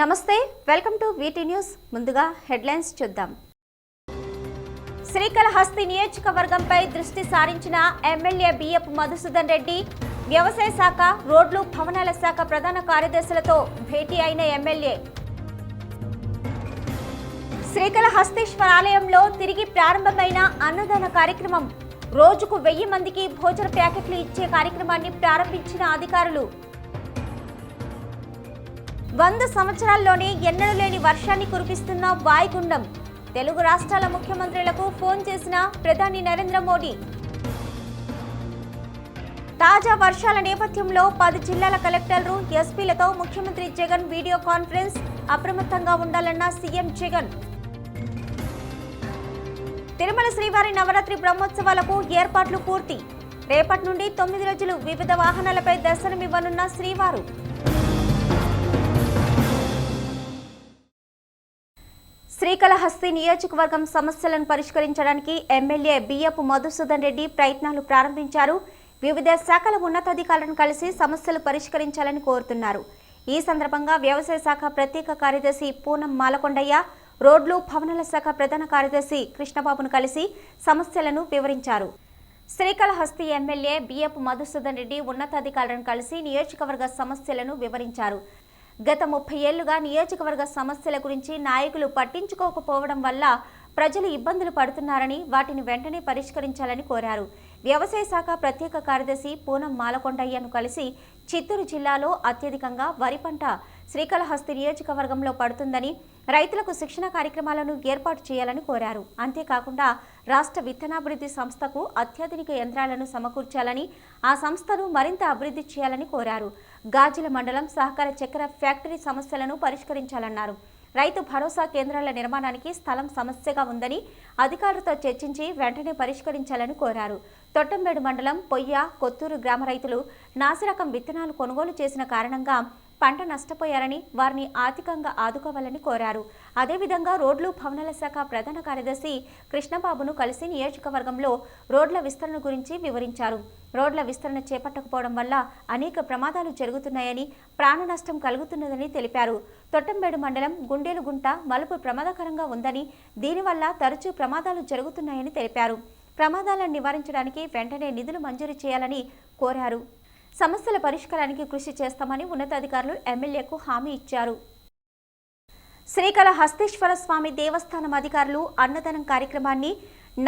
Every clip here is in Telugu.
నమస్తే వెల్కమ్ టు వీటీ న్యూస్. ముందుగా హెడ్లైన్స్ చూద్దాం. శ్రీకాళహస్తి నియోజకవర్గంపై దృష్టి సారించిన ఎమ్మెల్యే బిఎఫ్ మధుసూదన్ రెడ్డి వ్యవసాయ శాఖ రోడ్లు భవనాల శాఖ ప్రధాన కార్యదర్శులతో భేటీ అయిన ఎమ్మెల్యే. శ్రీకాళహస్తీశ్వర ఆలయంలో తిరిగి ప్రారంభమైన అన్నదాన కార్యక్రమం రోజుకు వెయ్యి మందికి భోజన ప్యాకెట్లు ఇచ్చే కార్యక్రమాన్ని ప్రారంభించిన అధికారులు. వంద సంవత్సరాల్లోనే ఎన్నడూ లేని వర్షాన్ని కురిపిస్తున్న వాయుగుండం. తెలుగు రాష్ట్రాల ముఖ్యమంత్రులకు ఫోన్ చేసిన ప్రధాని నరేంద్ర మోడీ. తాజా వర్షాల నేపథ్యంలో పది జిల్లాల కలెక్టర్లు ఎస్పీలతో ముఖ్యమంత్రి జగన్ వీడియో కాన్ఫరెన్స్ అప్రమత్తంగా ఉండాలన్న సీఎం జగన్. తిరుమల శ్రీవారి నవరాత్రి బ్రహ్మోత్సవాలకు ఏర్పాట్లు పూర్తి. రేపటి నుండి తొమ్మిది రోజులు వివిధ వాహనాలపై దర్శనమివ్వనున్న శ్రీవారు. శ్రీకాళహస్తి నియోజకవర్గం సమస్యలను పరిష్కరించడానికి ఎమ్మెల్యే బియ్యపు మధుసూదన్ రెడ్డి ప్రయత్నాలు ప్రారంభించారు. వివిధ శాఖల ఉన్నతాధికారులను కలిసి సమస్యలు పరిష్కరించాలని కోరుతున్నారు. ఈ సందర్భంగా వ్యవసాయ శాఖ ప్రత్యేక కార్యదర్శి పూనం మాలకొండయ్య రోడ్లు భవనాల శాఖ ప్రధాన కార్యదర్శి కృష్ణబాబును కలిసి సమస్యలను వివరించారు. శ్రీకాళహస్తి ఎమ్మెల్యే బియ్యపు మధుసూదన్ రెడ్డి ఉన్నతాధికారులను కలిసి నియోజకవర్గ సమస్యలను వివరించారు. గత ముప్పై ఏళ్ళుగా నియోజకవర్గ సమస్యల గురించి నాయకులు పట్టించుకోకపోవడం వల్ల ప్రజలు ఇబ్బందులు పడుతున్నారని వాటిని వెంటనే పరిష్కరించాలని కోరారు. వ్యవసాయ శాఖ ప్రత్యేక కార్యదర్శి పూనం మాలకొండయ్యను కలిసి చిత్తూరు జిల్లాలో అత్యధికంగా వరి పంట శ్రీకాళహస్తి నియోజకవర్గంలో పడుతుందని రైతులకు శిక్షణ కార్యక్రమాలను ఏర్పాటు చేయాలని కోరారు. అంతేకాకుండా రాష్ట్ర విత్తనాభివృద్ధి సంస్థకు అత్యాధునిక యంత్రాలను సమకూర్చాలని ఆ సంస్థను మరింత అభివృద్ధి చేయాలని కోరారు. గాజుల మండలం సహకార చక్కెర ఫ్యాక్టరీ సమస్యలను పరిష్కరించాలన్నారు. రైతు భరోసా కేంద్రాల నిర్మాణానికి స్థలం సమస్యగా ఉందని అధికారులతో చర్చించి వెంటనే పరిష్కరించాలని కోరారు. తొట్టంబేడు మండలం పొయ్య కొత్తూరు గ్రామ రైతులు నాసిరకం విత్తనాలు కొనుగోలు చేసిన కారణంగా పంట నష్టపోయారని వారిని ఆర్థికంగా ఆదుకోవాలని కోరారు. అదేవిధంగా రోడ్లు భవనాల శాఖ ప్రధాన కార్యదర్శి కృష్ణబాబును కలిసి నియోజకవర్గంలో రోడ్ల విస్తరణ గురించి వివరించారు. రోడ్ల విస్తరణ చేపట్టకపోవడం వల్ల అనేక ప్రమాదాలు జరుగుతున్నాయని ప్రాణ నష్టం కలుగుతున్నదని తెలిపారు. తొట్టంబేడు మండలం గుండేలుగుంట మలుపు ప్రమాదకరంగా ఉందని దీనివల్ల తరచూ ప్రమాదాలు జరుగుతున్నాయని తెలిపారు. ప్రమాదాలను నివారించడానికి వెంటనే నిధులు మంజూరు చేయాలని కోరారు. సమస్యల పరిష్కారానికి కృషి చేస్తామని ఉన్నతాధికారులు ఎమ్మెల్యేకు హామీ ఇచ్చారు. శ్రీకాళహస్తీశ్వర స్వామి దేవస్థానం అధికారులు అన్నదానం కార్యక్రమాన్ని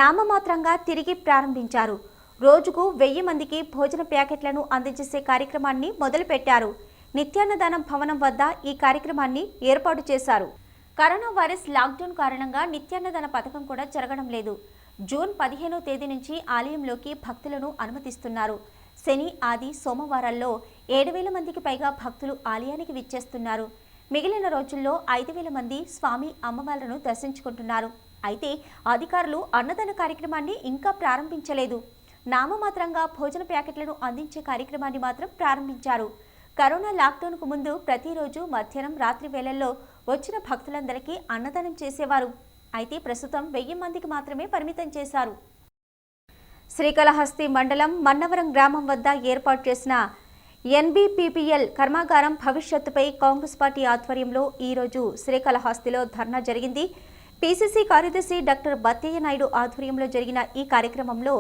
నామమాత్రంగా తిరిగి ప్రారంభించారు. రోజుకు వెయ్యి మందికి భోజన ప్యాకెట్లను అందజేసే కార్యక్రమాన్ని మొదలుపెట్టారు. నిత్యాన్నదానం భవనం వద్ద ఈ కార్యక్రమాన్ని ఏర్పాటు చేశారు. కరోనా వైరస్ లాక్డౌన్ కారణంగా నిత్యాన్నదాన పథకం కూడా జరగడం లేదు. జూన్ పదిహేనో తేదీ నుంచి ఆలయంలోకి భక్తులను అనుమతిస్తున్నారు. శని ఆది సోమవారాల్లో ఏడు వేల మందికి పైగా భక్తులు ఆలయానికి విచ్చేస్తున్నారు. మిగిలిన రోజుల్లో ఐదు వేల మంది స్వామి అమ్మవార్లను దర్శించుకుంటున్నారు. అయితే అధికారులు అన్నదాన కార్యక్రమాన్ని ఇంకా ప్రారంభించలేదు. నామమాత్రంగా భోజన ప్యాకెట్లను అందించే కార్యక్రమాన్ని మాత్రం ప్రారంభించారు. కరోనా లాక్డౌన్కు ముందు ప్రతిరోజు మధ్యాహ్నం రాత్రి వేళల్లో వచ్చిన భక్తులందరికీ అన్నదానం చేసేవారు. అయితే ప్రస్తుతం వెయ్యి మందికి మాత్రమే పరిమితం చేశారు. శ్రీకాళహస్తి మండలం మన్నవరం గ్రామం వద్ద ఏర్పాటు చేసిన ఎన్బిపిపిఎల్ కర్మాగారం భవిష్యత్తుపై కాంగ్రెస్ పార్టీ ఆధ్వర్యంలో ఈరోజు శ్రీకాళహస్తిలో ధర్నా జరిగింది. పిసిసి కార్యదర్శి డాక్టర్ బత్తయ్య నాయుడు ఆధ్వర్యంలో జరిగిన ఈ కార్యక్రమంలో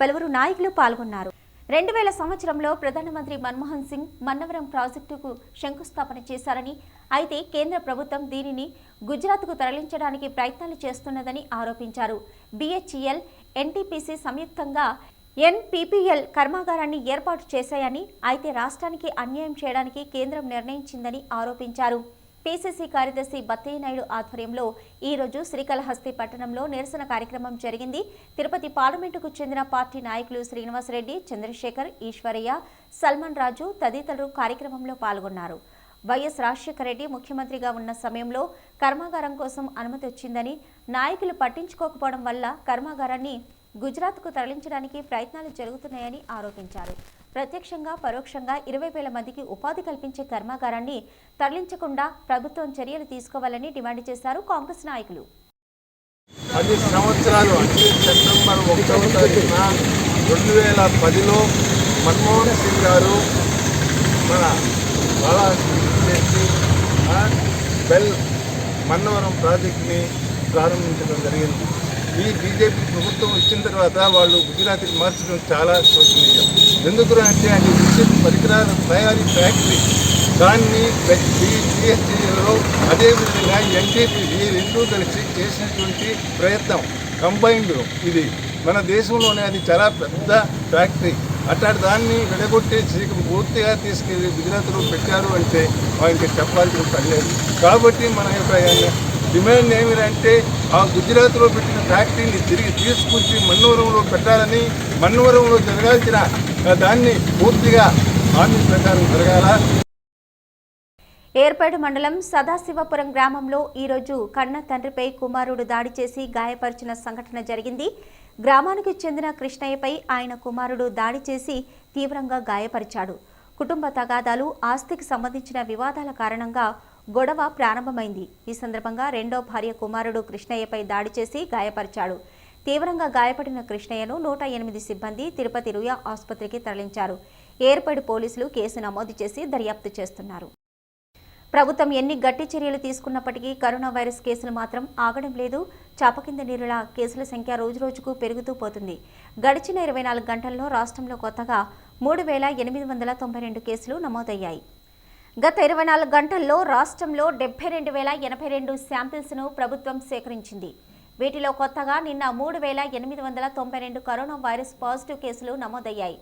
పలువురు నాయకులు పాల్గొన్నారు. రెండు వేల సంవత్సరంలో ప్రధానమంత్రి మన్మోహన్ సింగ్ మన్నవరం ప్రాజెక్టుకు శంకుస్థాపన చేశారని అయితే కేంద్ర ప్రభుత్వం దీనిని గుజరాత్కు తరలించడానికి ప్రయత్నాలు చేస్తున్నదని ఆరోపించారు. బిహెచ్ఈఎల్ ఎన్టీపీసీ సంయుక్తంగా ఎన్పీపీఎల్ కర్మాగారాన్ని ఏర్పాటు చేశాయని అయితే రాష్ట్రానికి అన్యాయం చేయడానికి కేంద్రం నిర్ణయించిందని ఆరోపించారు. పీసీసీ కార్యదర్శి బత్తయ్య నాయుడు ఆధ్వర్యంలో ఈరోజు శ్రీకాళహస్తి పట్టణంలో నిరసన కార్యక్రమం జరిగింది. తిరుపతి పార్లమెంటుకు చెందిన పార్టీ నాయకులు శ్రీనివాసరెడ్డి చంద్రశేఖర్ ఈశ్వరయ్య సల్మాన్ రాజు తదితరులు కార్యక్రమంలో పాల్గొన్నారు. వైఎస్ రాజశేఖర రెడ్డి ముఖ్యమంత్రిగా ఉన్న సమయంలో కర్మాగారం కోసం అనుమతి వచ్చిందని నాయకులు పట్టించుకోకపోవడం వల్ల కర్మాగారాన్ని గుజరాత్కు తరలించడానికి ప్రయత్నాలు జరుగుతున్నాయని ఆరోపించారు. ప్రత్యక్షంగా పరోక్షంగా ఇరవై వేల మందికి ఉపాధి కల్పించే కర్మాగారాన్ని తరలించకుండా ప్రభుత్వం చర్యలు తీసుకోవాలని డిమాండ్ చేశారు కాంగ్రెస్ నాయకులు. పది సంవత్సరాలు అంటే సెప్టెంబర్ ఒకటవ తారీఖున రెండు వేల పదిలో మన్మోహన్ సింగ్ గారు మన చేసి బెల్ మన్నవరం ప్రాజెక్టుని ప్రారంభించడం జరిగింది. ఈ బీజేపీ ప్రభుత్వం వచ్చిన తర్వాత వాళ్ళు గుజరాత్కి మార్చడం చాలా శోచనీయం. ఎందుకు అంటే అది విద్యుత్ పరికరాల తయారీ ఫ్యాక్టరీ. దాన్ని జిఎస్టీలో అదేవిధంగా ఎన్టీపీ ఈ రెండూ కలిసి చేసినటువంటి ప్రయత్నం కంబైన్డ్ ఇది. మన దేశంలోనే అది చాలా పెద్ద ఫ్యాక్టరీ. అట్లాంటి దాన్ని విడగొట్టేసి పూర్తిగా తీసుకెళ్ళి గుజరాత్లో పెట్టారు అంటే వాళ్ళకి చెప్పాల్సిన పని లేదు. కాబట్టి మన యొక్క డిమాండ్ ఏమిటంటే ఆ గుజరాత్లో పెట్టిన ఫ్యాక్టరీని తిరిగి తీసుకొచ్చి మన్నవరంలో పెట్టాలని మన్నవరంలో జరగాల్సిన దాన్ని పూర్తిగా హామీ ప్రకారం జరగాల? ఏర్పేడు మండలం సదాశివపురం గ్రామంలో ఈరోజు కన్న తండ్రిపై కుమారుడు దాడి చేసి గాయపరిచిన సంఘటన జరిగింది. గ్రామానికి చెందిన కృష్ణయ్యపై ఆయన కుమారుడు దాడి చేసి తీవ్రంగా గాయపరిచాడు. కుటుంబ తగాదాలు ఆస్తికి సంబంధించిన వివాదాల కారణంగా గొడవ ప్రారంభమైంది. ఈ సందర్భంగా రెండో భార్య కుమారుడు కృష్ణయ్యపై దాడి చేసి గాయపరిచాడు. తీవ్రంగా గాయపడిన కృష్ణయ్యను నూట ఎనిమిది సిబ్బంది తిరుపతి రుయా ఆసుపత్రికి తరలించారు. ఏర్పడి పోలీసులు కేసు నమోదు చేసి దర్యాప్తు చేస్తున్నారు. ప్రభుత్వం ఎన్ని గట్టి చర్యలు తీసుకున్నప్పటికీ కరోనా వైరస్ కేసులు మాత్రం ఆగడం లేదు. చాపకింద నీరుల నీరులా కేసుల సంఖ్య రోజురోజుకు పెరుగుతూ పోతుంది. గడిచిన ఇరవై నాలుగు గంటల్లో రాష్ట్రంలో కొత్తగా మూడు వేల ఎనిమిది వందల తొంభై రెండు కేసులు నమోదయ్యాయి. గత ఇరవై నాలుగు గంటల్లో రాష్ట్రంలో డెబ్బై రెండు వేల ఎనభై రెండు శాంపిల్స్ను ప్రభుత్వం సేకరించింది. వీటిలో కొత్తగా నిన్న మూడు వేల ఎనిమిది వందల తొంభై రెండు కరోనా వైరస్ పాజిటివ్ కేసులు నమోదయ్యాయి.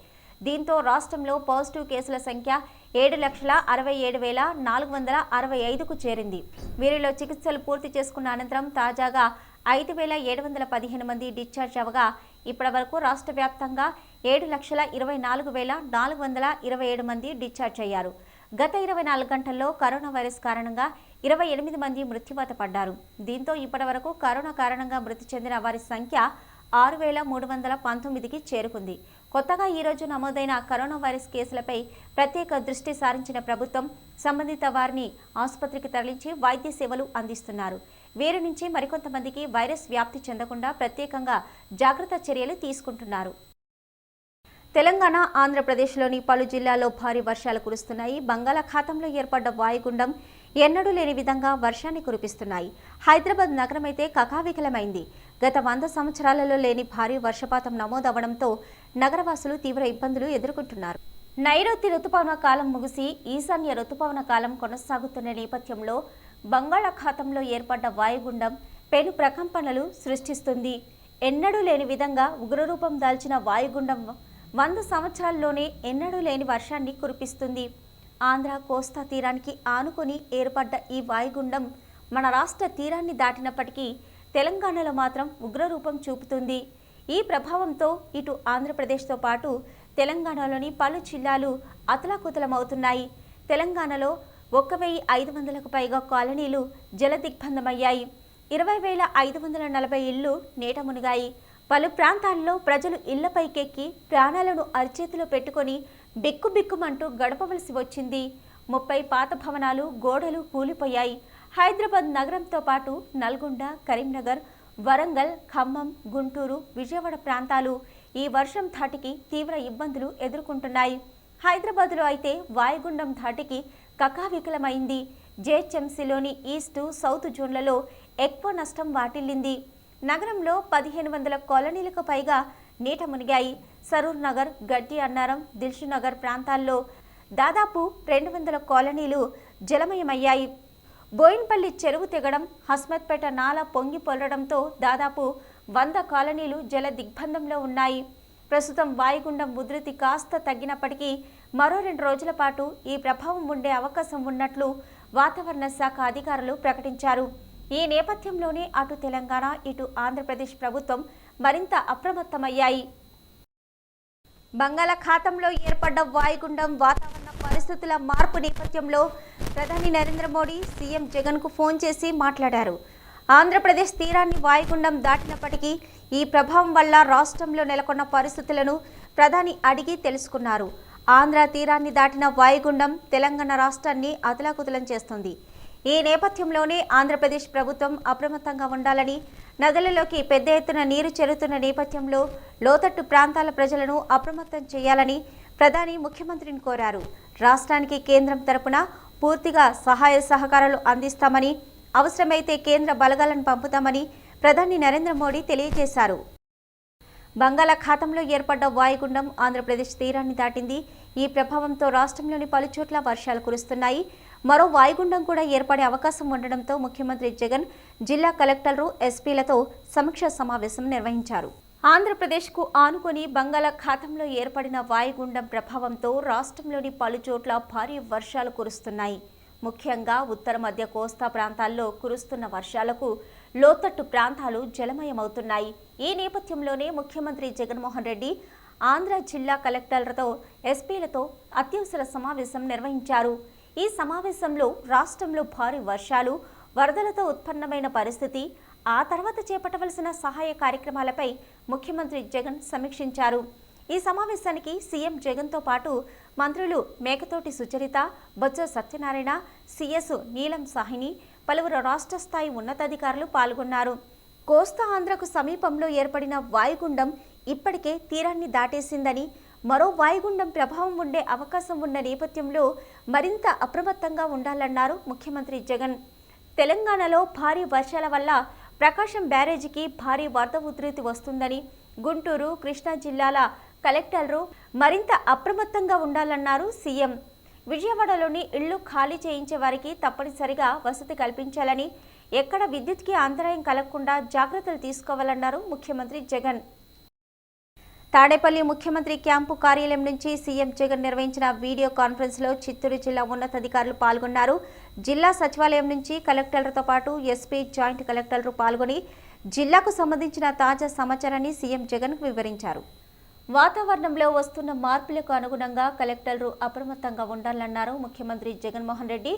దీంతో రాష్ట్రంలో పాజిటివ్ కేసుల సంఖ్య ఏడు లక్షల అరవై ఏడు వేల నాలుగు వందల అరవై ఐదుకు చేరింది. వీరిలో చికిత్సలు పూర్తి చేసుకున్న అనంతరం తాజాగా ఐదు వేల ఏడు వందల పదిహేను మంది డిశ్చార్జ్ అవ్వగా ఇప్పటి వరకు రాష్ట్ర వ్యాప్తంగా ఏడు లక్షల ఇరవై నాలుగు వేల నాలుగు వందల ఇరవై ఏడు మంది డిశ్చార్జ్ అయ్యారు. గత ఇరవై నాలుగు గంటల్లో కరోనా వైరస్ కారణంగా ఇరవై ఎనిమిది మంది మృత్యువాత పడ్డారు. దీంతో ఇప్పటివరకు కరోనా కారణంగా మృతి చెందిన వారి సంఖ్య ఆరు వేల మూడు వందల పంతొమ్మిదికి చేరుకుంది. కొత్తగా ఈరోజు నమోదైన కరోనా వైరస్ కేసులపై ప్రత్యేక దృష్టి సారించిన ప్రభుత్వం సంబంధిత వారిని ఆసుపత్రికి తరలించి వైద్య సేవలు అందిస్తున్నారు. వీరి నుంచి మరికొంతమందికి వైరస్ వ్యాప్తి చెందకుండా ప్రత్యేకంగా జాగ్రత్త చర్యలు తీసుకుంటున్నారు. తెలంగాణ ఆంధ్రప్రదేశ్లోని పలు జిల్లాల్లో భారీ వర్షాలు కురుస్తున్నాయి. బంగాళాఖాతంలో ఏర్పడ్డ వాయుగుండం ఎన్నడూ లేని విధంగా వర్షాన్ని కురిపిస్తున్నాయి. హైదరాబాద్ నగరం అయితే కకావికలమైంది. గత వంద సంవత్సరాలలో లేని భారీ వర్షపాతం నమోదవడంతో నగరవాసులు తీవ్ర ఇబ్బందులు ఎదుర్కొంటున్నారు. నైరుతి రుతుపవన కాలం ముగిసి ఈశాన్య రుతుపవన కాలం కొనసాగుతున్న నేపథ్యంలో బంగాళాఖాతంలో ఏర్పడ్డ వాయుగుండం పెను ప్రకంపనలు సృష్టిస్తుంది. ఎన్నడూ లేని విధంగా ఉగ్రరూపం దాల్చిన వాయుగుండం వంద సంవత్సరాల్లోనే ఎన్నడూ లేని వర్షాన్ని కురిపిస్తుంది. ఆంధ్ర కోస్తా తీరానికి ఆనుకొని ఏర్పడ్డ ఈ వాయుగుండం మన రాష్ట్ర తీరాన్ని దాటినప్పటికీ తెలంగాణలో మాత్రం ఉగ్రరూపం చూపుతుంది. ఈ ప్రభావంతో ఇటు ఆంధ్రప్రదేశ్తో పాటు తెలంగాణలోని పలు జిల్లాలు అతలాకుతలమవుతున్నాయి. తెలంగాణలో ఒక్క వెయ్యి ఐదు వందలకు పైగా కాలనీలు జలదిగ్బంధమయ్యాయి. ఇరవై వేల ఐదు వందల నలభై ఇళ్ళు నీట మునిగాయి. పలు ప్రాంతాల్లో ప్రజలు ఇళ్ళపైకెక్కి ప్రాణాలను అరిచేతిలో పెట్టుకొని బిక్కుబిక్కుమంటూ గడపవలసి వచ్చింది. ముప్పై పాత భవనాలు గోడలు కూలిపోయాయి. హైదరాబాద్ నగరంతో పాటు నల్గొండ కరీంనగర్ వరంగల్ ఖమ్మం గుంటూరు విజయవాడ ప్రాంతాలు ఈ వర్షం ధాటికి తీవ్ర ఇబ్బందులు ఎదుర్కొంటున్నాయి. హైదరాబాద్లో అయితే వాయుగుండం ధాటికి కకావికలమైంది. జేహెచ్ఎంసీలోని ఈస్టు సౌత్ జోన్లలో ఎక్కువ నష్టం వాటిల్లింది. నగరంలో పదిహేను వందల కాలనీలకు పైగా నీట మునిగాయి. సరూర్ నగర్ గడ్డి అన్నారం దిల్షు నగర్ ప్రాంతాల్లో దాదాపు రెండు వందల కాలనీలు జలమయమయ్యాయి. బోయిన్పల్లి చెరువు తెగడం హస్మత్పేట నాల పొంగి పొల్లడంతో దాదాపు వంద కాలనీలు జల దిగ్బంధంలో ఉన్నాయి. ప్రస్తుతం వాయుగుండం ఉధృతి కాస్త తగ్గినప్పటికీ మరో రెండు రోజుల పాటు ఈ ప్రభావం ఉండే అవకాశం ఉన్నట్లు వాతావరణ శాఖ అధికారులు ప్రకటించారు. ఈ నేపథ్యంలోనే అటు తెలంగాణ ఇటు ఆంధ్రప్రదేశ్ ప్రభుత్వం మరింత అప్రమత్తమయ్యాయి. బంగాళాఖాతంలో ఏర్పడ్డ వాయుగుండం వాతావరణ పరిస్థితుల మార్పు నేపథ్యంలో ప్రధాని నరేంద్ర మోడీ సీఎం జగన్కు ఫోన్ చేసి మాట్లాడారు. ఆంధ్రప్రదేశ్ తీరాన్ని వాయుగుండం దాటినప్పటికీ ఈ ప్రభావం వల్ల రాష్ట్రంలో నెలకొన్న పరిస్థితులను ప్రధాని అడిగి తెలుసుకున్నారు. ఆంధ్ర తీరాన్ని దాటిన వాయుగుండం తెలంగాణ రాష్ట్రాన్ని అతలాకుతలం చేస్తుంది. ఈ నేపథ్యంలోనే ఆంధ్రప్రదేశ్ ప్రభుత్వం అప్రమత్తంగా ఉండాలని నదులలోకి పెద్ద ఎత్తున నీరు చేరుతున్న నేపథ్యంలో లోతట్టు ప్రాంతాల ప్రజలను అప్రమత్తం చేయాలని ప్రధాని ముఖ్యమంత్రిని కోరారు. రాష్ట్రానికి కేంద్రం తరపున పూర్తిగా సహాయ సహకారాలు అందిస్తామని అవసరమైతే కేంద్ర బలగాలను పంపుతామని ప్రధాని నరేంద్ర మోడీ తెలియజేశారు. బంగాళాఖాతంలో ఏర్పడ్డ వాయుగుండం ఆంధ్రప్రదేశ్ తీరాన్ని దాటింది. ఈ ప్రభావంతో రాష్ట్రంలోని పలుచోట్ల వర్షాలు కురుస్తున్నాయి. మరో వాయుగుండం కూడా ఏర్పడే అవకాశం ఉండడంతో ముఖ్యమంత్రి జగన్ జిల్లా కలెక్టర్లు ఎస్పీలతో సమీక్ష సమావేశం నిర్వహించారు. ఆంధ్రప్రదేశ్కు ఆనుకొని బంగాళాఖాతంలో ఏర్పడిన వాయుగుండం ప్రభావంతో రాష్ట్రంలోని పలుచోట్ల భారీ వర్షాలు కురుస్తున్నాయి. ముఖ్యంగా ఉత్తర మధ్య కోస్తా ప్రాంతాల్లో కురుస్తున్న వర్షాలకు లోతట్టు ప్రాంతాలు జలమయమవుతున్నాయి. ఈ నేపథ్యంలోనే ముఖ్యమంత్రి జగన్మోహన్ రెడ్డి ఆంధ్ర జిల్లా కలెక్టర్లతో ఎస్పీలతో అత్యవసర సమావేశం నిర్వహించారు. ఈ సమావేశంలో రాష్ట్రంలో భారీ వర్షాలు వరదలతో ఉత్పన్నమైన పరిస్థితి ఆ తర్వాత చేపట్టవలసిన సహాయ కార్యక్రమాలపై ముఖ్యమంత్రి జగన్ సమీక్షించారు. ఈ సమావేశానికి సీఎం జగన్తో పాటు మంత్రులు మేకతోటి సుచరిత బొత్స సత్యనారాయణ సిఎస్ నీలం సాహిని పలువురు రాష్ట్ర స్థాయి ఉన్నతాధికారులు పాల్గొన్నారు. కోస్తా ఆంధ్రకు సమీపంలో ఏర్పడిన వాయుగుండం ఇప్పటికే తీరాన్ని దాటేసిందని మరో వాయుగుండం ప్రభావం ఉండే అవకాశం ఉన్న నేపథ్యంలో మరింత అప్రమత్తంగా ఉండాలన్నారు ముఖ్యమంత్రి జగన్. తెలంగాణలో భారీ వర్షాల వల్ల ప్రకాశం బ్యారేజీకి భారీ వరద ఉధృతి వస్తుందని గుంటూరు కృష్ణా జిల్లాల కలెక్టర్లు మరింత అప్రమత్తంగా ఉండాలన్నారు సీఎం. విజయవాడలోని ఇళ్ళు ఖాళీ చేయించే వారికి తప్పనిసరిగా వసతి కల్పించాలని ఎక్కడ విద్యుత్కి అంతరాయం కలగకుండా జాగ్రత్తలు తీసుకోవాలన్నారు ముఖ్యమంత్రి జగన్. తాడేపల్లి ముఖ్యమంత్రి క్యాంపు కార్యాలయం నుంచి సీఎం జగన్ నిర్వహించిన వీడియో కాన్ఫరెన్స్లో చిత్తూరు జిల్లా ఉన్నతాధికారులు పాల్గొన్నారు. జిల్లా సచివాలయం నుంచి కలెక్టర్లతో పాటు ఎస్పీ జాయింట్ కలెక్టర్లు పాల్గొని జిల్లాకు సంబంధించిన తాజా సమాచారాన్ని సీఎం జగన్కు వివరించారు. వాతావరణంలో వస్తున్న మార్పులకు అనుగుణంగా కలెక్టర్లు అప్రమత్తంగా ఉండాలన్నారు ముఖ్యమంత్రి జగన్మోహన్ రెడ్డి.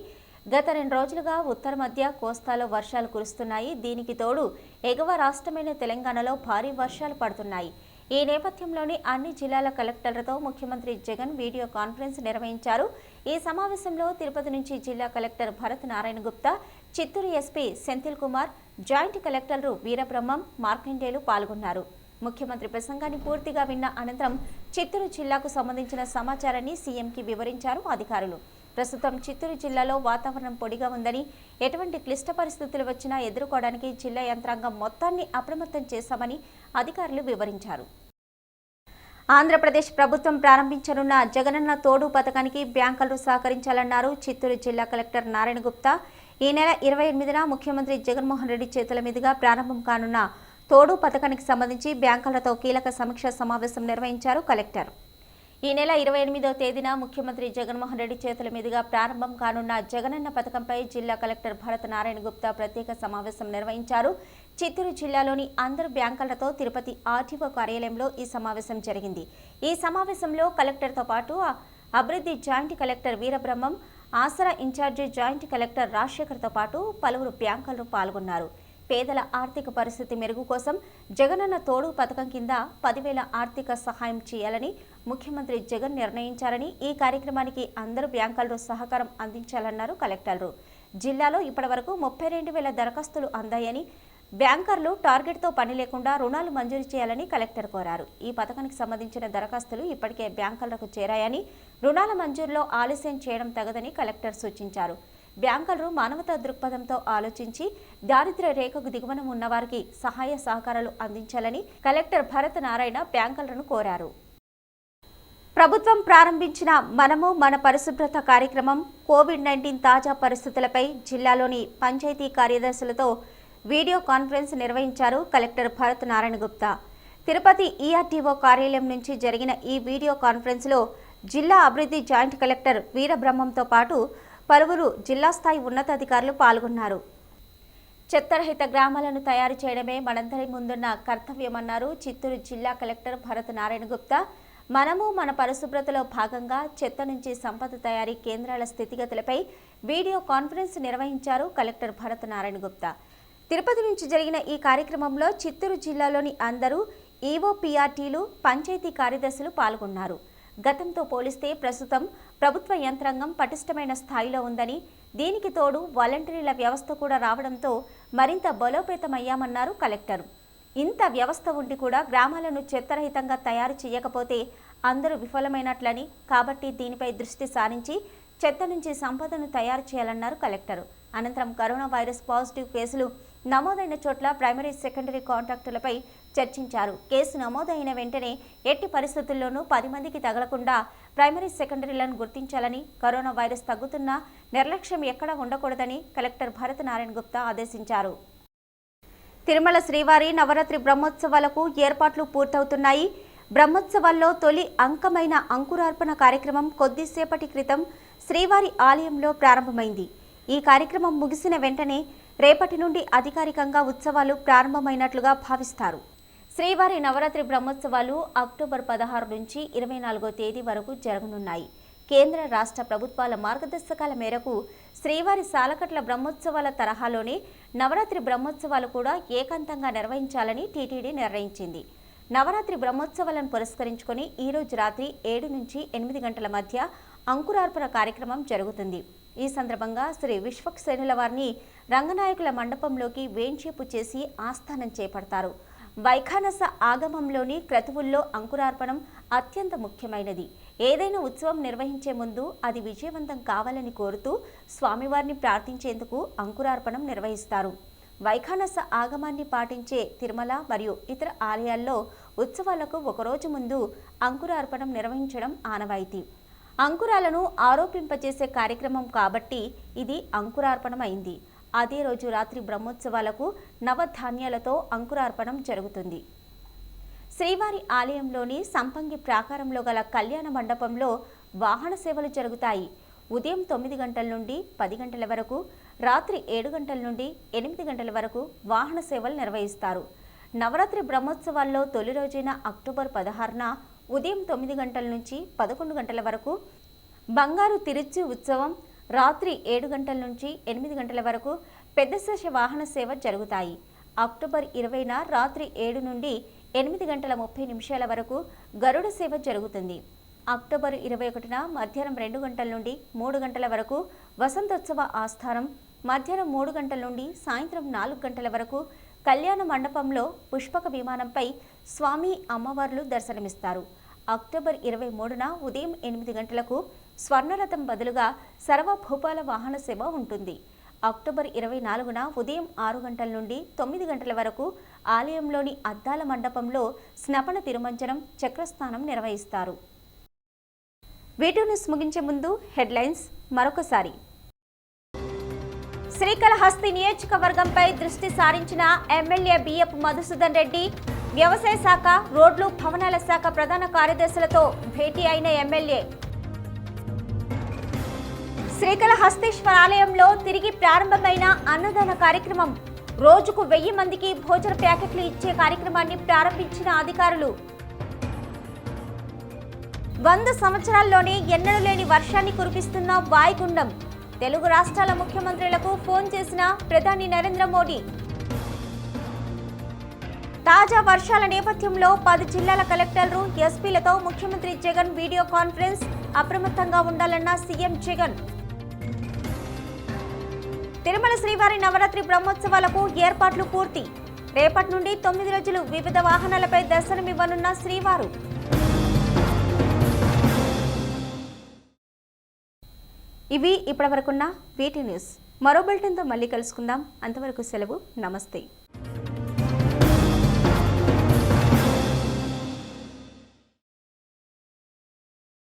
గత రెండు రోజులుగా ఉత్తర మధ్య కోస్తాలో వర్షాలు కురుస్తున్నాయి. దీనికి తోడు ఎగువ రాష్ట్రమైన తెలంగాణలో భారీ వర్షాలు పడుతున్నాయి. ఈ నేపథ్యంలోని అన్ని జిల్లాల కలెక్టర్లతో ముఖ్యమంత్రి జగన్ వీడియో కాన్ఫరెన్స్ నిర్వహించారు. ఈ సమావేశంలో తిరుపతి నుంచి జిల్లా collector Bharat Narayana Gupta Chittoor SP Senthil Kumar joint కలెక్టర్లు వీరబ్రహ్మం మార్కండేలు పాల్గొన్నారు. ముఖ్యమంత్రి ప్రసంగాన్ని పూర్తిగా విన్న అనంతరం చిత్తూరు జిల్లాకు సంబంధించిన సమాచారాన్ని సీఎంకి వివరించారు అధికారులు. ప్రస్తుతం చిత్తూరు జిల్లాలో వాతావరణం పొడిగా ఉందని ఎటువంటి క్లిష్ట పరిస్థితులు వచ్చినా ఎదుర్కోవడానికి జిల్లా యంత్రాంగం మొత్తాన్ని అప్రమత్తం చేశామని అధికారులు వివరించారు. ఆంధ్రప్రదేశ్ ప్రభుత్వం ప్రారంభించనున్న జగనన్న తోడు పథకానికి బ్యాంకులు సహకరించాలన్నారు చిత్తూరు జిల్లా కలెక్టర్ నారాయణ గుప్తా. ఈ నెల ఇరవై ఎనిమిదిన ముఖ్యమంత్రి జగన్మోహన్ రెడ్డి చేతుల మీదుగా ప్రారంభం కానున్న తోడు పథకానికి సంబంధించి బ్యాంకులతో కీలక సమీక్ష సమావేశం నిర్వహించారు కలెక్టర్. ఈ నెల ఇరవై ఎనిమిదవ తేదీన ముఖ్యమంత్రి జగన్మోహన్ రెడ్డి చేతుల మీదుగా ప్రారంభం కానున్న జగనన్న పథకంపై జిల్లా కలెక్టర్ భరత్ నారాయణ గుప్తా ప్రత్యేక సమావేశం నిర్వహించారు. చిత్తూరు జిల్లాలోని అందరు బ్యాంకులతో తిరుపతి ఆర్టీఓ కార్యాలయంలో ఈ సమావేశం జరిగింది. ఈ సమావేశంలో కలెక్టర్తో పాటు అభివృద్ధి joint collector Veerabrahmam Aasara incharge joint collector రాజశేఖర్తో పాటు పలువురు బ్యాంకులు పాల్గొన్నారు. పేదల ఆర్థిక పరిస్థితి మెరుగు కోసం జగనన్న తోడు పథకం కింద పదివేల ఆర్థిక సహాయం చేయాలని ముఖ్యమంత్రి జగన్ నిర్ణయించారని ఈ కార్యక్రమానికి అందరు బ్యాంకులు సహకారం అందించాలన్నారు కలెక్టర్లు. జిల్లాలో ఇప్పటివరకు ముప్పై రెండు వేల దరఖాస్తులు అందాయని బ్యాంకర్లు టార్గెట్తో పని లేకుండా రుణాలు మంజూరు చేయాలని కలెక్టర్ కోరారు. ఈ పథకానికి సంబంధించిన దరఖాస్తులు ఇప్పటికే బ్యాంకర్లకు చేరాయని రుణాల మంజూరులో ఆలస్యం చేయడం తగదని కలెక్టర్ సూచించారు. బ్యాంకర్లు మానవతా దృక్పథంతో ఆలోచించి దారిద్ర్య రేఖకు దిగువన ఉన్నవారికి సహాయ సహకారాలు అందించాలని కలెక్టర్ భరత్ నారాయణ బ్యాంకర్లను కోరారు. ప్రభుత్వం ప్రారంభించిన మనము మన పరిశుభ్రత కార్యక్రమం కోవిడ్ నైన్టీన్ తాజా పరిస్థితులపై జిల్లాలోని పంచాయతీ కార్యదర్శులతో వీడియో కాన్ఫరెన్స్ నిర్వహించారు కలెక్టర్ భరత్ నారాయణ గుప్తా. తిరుపతి ఈఆర్టీఓ కార్యాలయం నుంచి జరిగిన ఈ వీడియో కాన్ఫరెన్స్లో జిల్లా అభివృద్ధి జాయింట్ కలెక్టర్ వీరబ్రహ్మంతో పాటు పలువురు జిల్లా స్థాయి ఉన్నతాధికారులు పాల్గొన్నారు. చెత్తరహిత గ్రామాలను తయారు చేయడమే మనందరి ముందున్న కర్తవ్యమన్నారు చిత్తూరు జిల్లా కలెక్టర్ భరత్ నారాయణ గుప్తా. మనము మన పరిశుభ్రతలో భాగంగా చెత్త నుంచి సంపద తయారీ కేంద్రాల స్థితిగతులపై వీడియో కాన్ఫరెన్స్ నిర్వహించారు కలెక్టర్ భరత్ నారాయణ గుప్తా. తిరుపతి నుంచి జరిగిన ఈ కార్యక్రమంలో చిత్తూరు జిల్లాలోని అందరూ ఈఓపీఆర్టీలు పంచాయతీ కార్యదర్శులు పాల్గొన్నారు. గతంతో పోలిస్తే ప్రస్తుతం ప్రభుత్వ యంత్రాంగం పటిష్టమైన స్థాయిలో ఉందని దీనికి తోడు వాలంటీర్ల వ్యవస్థ కూడా రావడంతో మరింత బలోపేతమయ్యామన్నారు కలెక్టర్. ఇంత వ్యవస్థ ఉండి కూడా గ్రామాలను చెత్తరహితంగా తయారు చేయకపోతే అందరూ విఫలమైనట్లని కాబట్టి దీనిపై దృష్టి సారించి చెత్త నుంచి సంపదను తయారు చేయాలన్నారు కలెక్టర్. అనంతరం కరోనా వైరస్ పాజిటివ్ కేసులు నమోదైన చోట్ల ప్రైమరీ సెకండరీ కాంట్రాక్టులపై చర్చించారు. కేసు నమోదైన వెంటనే ఎట్టి పరిస్థితుల్లోనూ పది మందికి తగలకుండా ప్రైమరీ సెకండరీలను గుర్తించాలని కరోనా వైరస్ తగ్గుతున్నా నిర్లక్ష్యం ఎక్కడా ఉండకూడదని కలెక్టర్ భరత్ నారాయణ గుప్తా ఆదేశించారు. తిరుమల శ్రీవారి నవరాత్రి బ్రహ్మోత్సవాలకు ఏర్పాట్లు పూర్తవుతున్నాయి. బ్రహ్మోత్సవాల్లో తొలి అంకమైన అంకురార్పణ కార్యక్రమం కొద్దిసేపటి క్రితం శ్రీవారి ఆలయంలో ప్రారంభమైంది. ఈ కార్యక్రమం ముగిసిన వెంటనే రేపటి నుండి అధికారికంగా ఉత్సవాలు ప్రారంభమైనట్లుగా భావిస్తారు. శ్రీవారి నవరాత్రి బ్రహ్మోత్సవాలు అక్టోబర్ పదహారు నుంచి ఇరవై నాలుగో తేదీ వరకు జరగనున్నాయి. కేంద్ర రాష్ట్ర ప్రభుత్వాల మార్గదర్శకాల మేరకు శ్రీవారి సాలకట్ల బ్రహ్మోత్సవాల తరహాలోనే నవరాత్రి బ్రహ్మోత్సవాలు కూడా ఏకాంతంగా నిర్వహించాలని టీటీడీ నిర్ణయించింది. నవరాత్రి బ్రహ్మోత్సవాలను పురస్కరించుకొని ఈ రోజు రాత్రి ఏడు నుంచి ఎనిమిది గంటల మధ్య అంకురార్పణ కార్యక్రమం జరుగుతుంది. ఈ సందర్భంగా శ్రీ విశ్వక్సేనుల వారిని రంగనాయకుల మండపంలోకి వేంచేపు చేసి ఆస్థానం చేపడతారు. వైఖానస ఆగమంలోని క్రతువుల్లో అంకురార్పణం అత్యంత ముఖ్యమైనది. ఏదైనా ఉత్సవం నిర్వహించే ముందు అది విజయవంతం కావాలని కోరుతూ స్వామివారిని ప్రార్థించేందుకు అంకురార్పణం నిర్వహిస్తారు. వైఖానస ఆగమాన్ని పాటించే తిరుమల మరియు ఇతర ఆలయాల్లో ఉత్సవాలకు ఒకరోజు ముందు అంకురార్పణం నిర్వహించడం ఆనవాయితీ. అంకురాలను ఆరోపింపచేసే కార్యక్రమం కాబట్టి ఇది అంకురార్పణం అయింది అదే రోజు రాత్రి బ్రహ్మోత్సవాలకు నవధాన్యాలతో అంకురార్పణం జరుగుతుంది. శ్రీవారి ఆలయంలోని సంపంగి ప్రాకారంలో గల కళ్యాణ మండపంలో వాహన సేవలు జరుగుతాయి. ఉదయం తొమ్మిది గంటల నుండి పది గంటల వరకు రాత్రి ఏడు గంటల నుండి ఎనిమిది గంటల వరకు వాహన సేవలు నిర్వహిస్తారు. నవరాత్రి బ్రహ్మోత్సవాల్లో తొలి రోజైన అక్టోబర్ పదహారున ఉదయం తొమ్మిది గంటల నుంచి పదకొండు గంటల వరకు బంగారు తిరుచి ఉత్సవం రాత్రి ఏడు గంటల నుంచి ఎనిమిది గంటల వరకు పెద్ద శేష వాహన సేవ జరుగుతాయి. అక్టోబర్ ఇరవైన రాత్రి ఏడు నుండి ఎనిమిది గంటల ముప్పై నిమిషాల వరకు గరుడ సేవ జరుగుతుంది. అక్టోబర్ ఇరవై ఒకటిన మధ్యాహ్నం రెండు గంటల నుండి మూడు గంటల వరకు వసంతోత్సవ ఆస్థానం మధ్యాహ్నం మూడు గంటల నుండి సాయంత్రం నాలుగు గంటల వరకు కళ్యాణ మండపంలో పుష్పక విమానంపై స్వామి అమ్మవార్లు దర్శనమిస్తారు. అక్టోబర్ ఇరవై మూడున ఉదయం ఎనిమిది గంటలకు స్వర్ణరథం బదులుగా సర్వభూపాల వాహన సేవ ఉంటుంది. అక్టోబర్ ఇరవై నాలుగున ఉదయం ఆరు గంటల నుండి తొమ్మిది గంటల వరకు ఆలయంలోని అద్దాల మండపంలో స్నపన తిరుమంజనం చక్రస్నానం నిర్వహిస్తారు. వీటిని ముగించే ముందు హెడ్లైన్స్ మరొకసారి. శ్రీకాళహస్తి నియోజకవర్గంపై దృష్టి సారించిన ఎమ్మెల్యే బిఎఫ్ మధుసూదన్ రెడ్డి వ్యవసాయ శాఖ రోడ్లు భవనాల శాఖ ప్రధాన కార్యదర్శులతో భేటీ అయిన ఎమ్మెల్యే శ్రీకాళహస్తేశ్వర ఆలయంలో తిరిగి ప్రారంభమైన అన్నదాన కార్యక్రమం. రోజుకు వెయ్యి మందికి భోజన ప్యాకెట్లు ఇచ్చే కార్యక్రమాన్ని ప్రారంభించిన అధికారులు. వంద సంవత్సరాల్లోనే ఎన్నడూ లేని వర్షాన్ని కురిపిస్తున్న వాయుగుండం. తెలుగు రాష్ట్రాల ముఖ్యమంత్రులకు ఫోన్ చేసిన ప్రధాని నరేంద్ర మోడీ. తాజా వర్షాల నేపథ్యంలో పది జిల్లాల కలెక్టర్లు ఎస్పీలతో ముఖ్యమంత్రి జగన్ వీడియో కాన్ఫరెన్స్ అప్రమత్తంగా ఉండాలన్న సీఎం జగన్. తిరుమల శ్రీవారి నవరాత్రి బ్రహ్మోత్సవాలకు ఏర్పాట్లు పూర్తి. రేపటి నుండి తొమ్మిది రోజులు వివిధ వాహనాలపై దర్శనమివ్వనున్న శ్రీవారు. ఇవి ఇప్పటివరకున్న వీటి న్యూస్. మరో బులెటిన్తో మళ్ళీ కలుసుకుందాం. అంతవరకు సెలవు. నమస్తే.